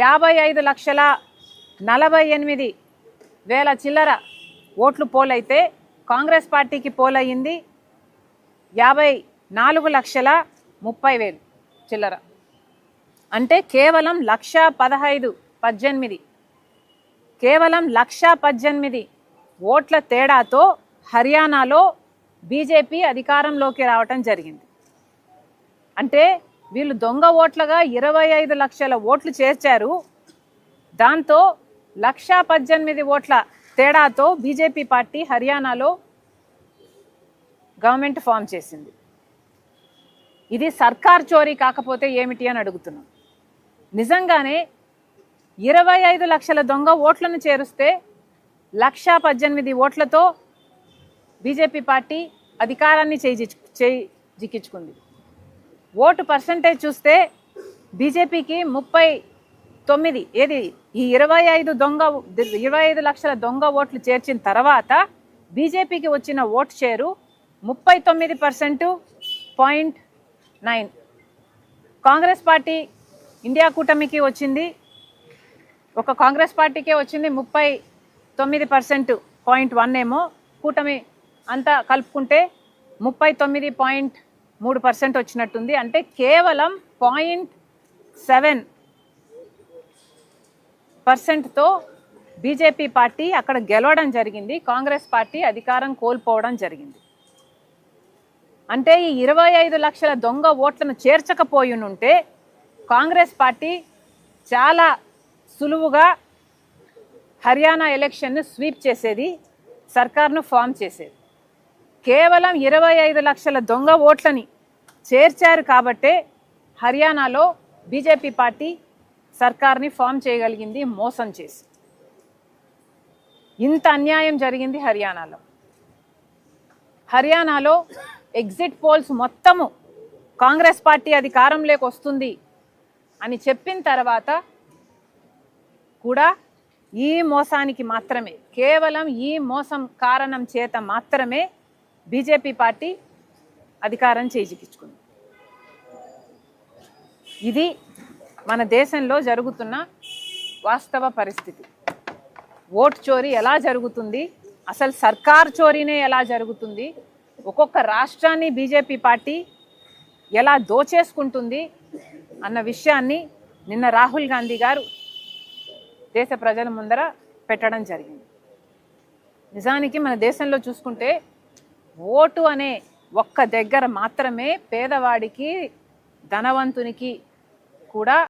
యాభై ఐదు లక్షల నలభై ఎనిమిది వేల చిల్లర ఓట్లు పోలైతే కాంగ్రెస్ పార్టీకి పోలయ్యింది యాభై నాలుగు లక్షల ముప్పై వేలు చిల్లర. అంటే కేవలం లక్ష పదహైదు పద్దెనిమిది. కేవలం లక్ష పద్దెనిమిది ఓట్ల తేడాతో హర్యానాలో బీజేపీ అధికారంలోకి రావటం జరిగింది. అంటే వీళ్ళు దొంగ ఓట్లుగా ఇరవై ఐదు లక్షల ఓట్లు చేర్చారు. దాంతో లక్ష పద్దెనిమిది ఓట్ల తేడాతో బీజేపీ పార్టీ హర్యానాలో గవర్నమెంట్ ఫామ్ చేసింది. ఇది సర్కార్ చోరీ కాకపోతే ఏమిటి అని అడుగుతున్నాం. నిజంగానే ఇరవై ఐదు లక్షల దొంగ ఓట్లను చేరుస్తే లక్ష పద్దెనిమిది ఓట్లతో బీజేపీ పార్టీ అధికారాన్ని చేయి చేయి జిక్కించుకుంది ఓటు పర్సంటేజ్ చూస్తే బీజేపీకి ముప్పై తొమ్మిది ఏది? ఈ ఇరవై ఐదు దొంగ ఇరవై ఐదు లక్షల దొంగ ఓట్లు చేర్చిన తర్వాత బీజేపీకి వచ్చిన ఓటు షేరు ముప్పై తొమ్మిది percent point nine. Congress party India కూటమికి వచ్చింది. ఒక కాంగ్రెస్ పార్టీకే వచ్చింది ముప్పై తొమ్మిది పర్సెంట్ పాయింట్ వన్ ఏమో. కూటమి అంతా కలుపుకుంటే ముప్పై తొమ్మిది పాయింట్ మూడు పర్సెంట్ వచ్చినట్టుంది. అంటే కేవలం పాయింట్ సెవెన్ పర్సెంట్తో బీజేపీ పార్టీ అక్కడ గెలవడం జరిగింది. కాంగ్రెస్ పార్టీ అధికారం కోల్పోవడం జరిగింది. అంటే ఈ ఇరవై ఐదు లక్షల దొంగ ఓట్లను చేర్చకపోయినుంటే కాంగ్రెస్ పార్టీ చాలా సులువుగా హర్యానా ఎలక్షన్ను స్వీప్ చేసేది సర్కార్ను ఫామ్ చేసేది. కేవలం ఇరవై ఐదు లక్షల దొంగ ఓట్లని చేర్చారు కాబట్టే హర్యానాలో బీజేపీ పార్టీ సర్కార్ని ఫామ్ చేయగలిగింది మోసం చేసి. ఇంత అన్యాయం జరిగింది హర్యానాలో. హర్యానాలో ఎగ్జిట్ పోల్స్ మొత్తము కాంగ్రెస్ పార్టీ అధికారంలోకి వస్తుంది అని చెప్పిన తర్వాత కూడా ఈ మోసానికి మాత్రమే కేవలం ఈ మోసం కారణం చేత మాత్రమే బీజేపీ పార్టీ అధికారం చేజిక్కించుకుంది. ఇది మన దేశంలో జరుగుతున్న వాస్తవ పరిస్థితి. ఓటు చోరీ ఎలా జరుగుతుంది? అసలు సర్కార్ చోరీనే ఎలా జరుగుతుంది? ఒక్కొక్క రాష్ట్రాన్ని బీజేపీ పార్టీ ఎలా దోచేసుకుంటుంది అన్న విషయాన్ని నిన్న రాహుల్ గాంధీ గారు దేశ ప్రజల ముందర పెట్టడం జరిగింది. నిజానికి మన దేశంలో చూసుకుంటే ఓటు అనే ఒక్క దగ్గర మాత్రమే పేదవాడికి ధనవంతునికి కూడా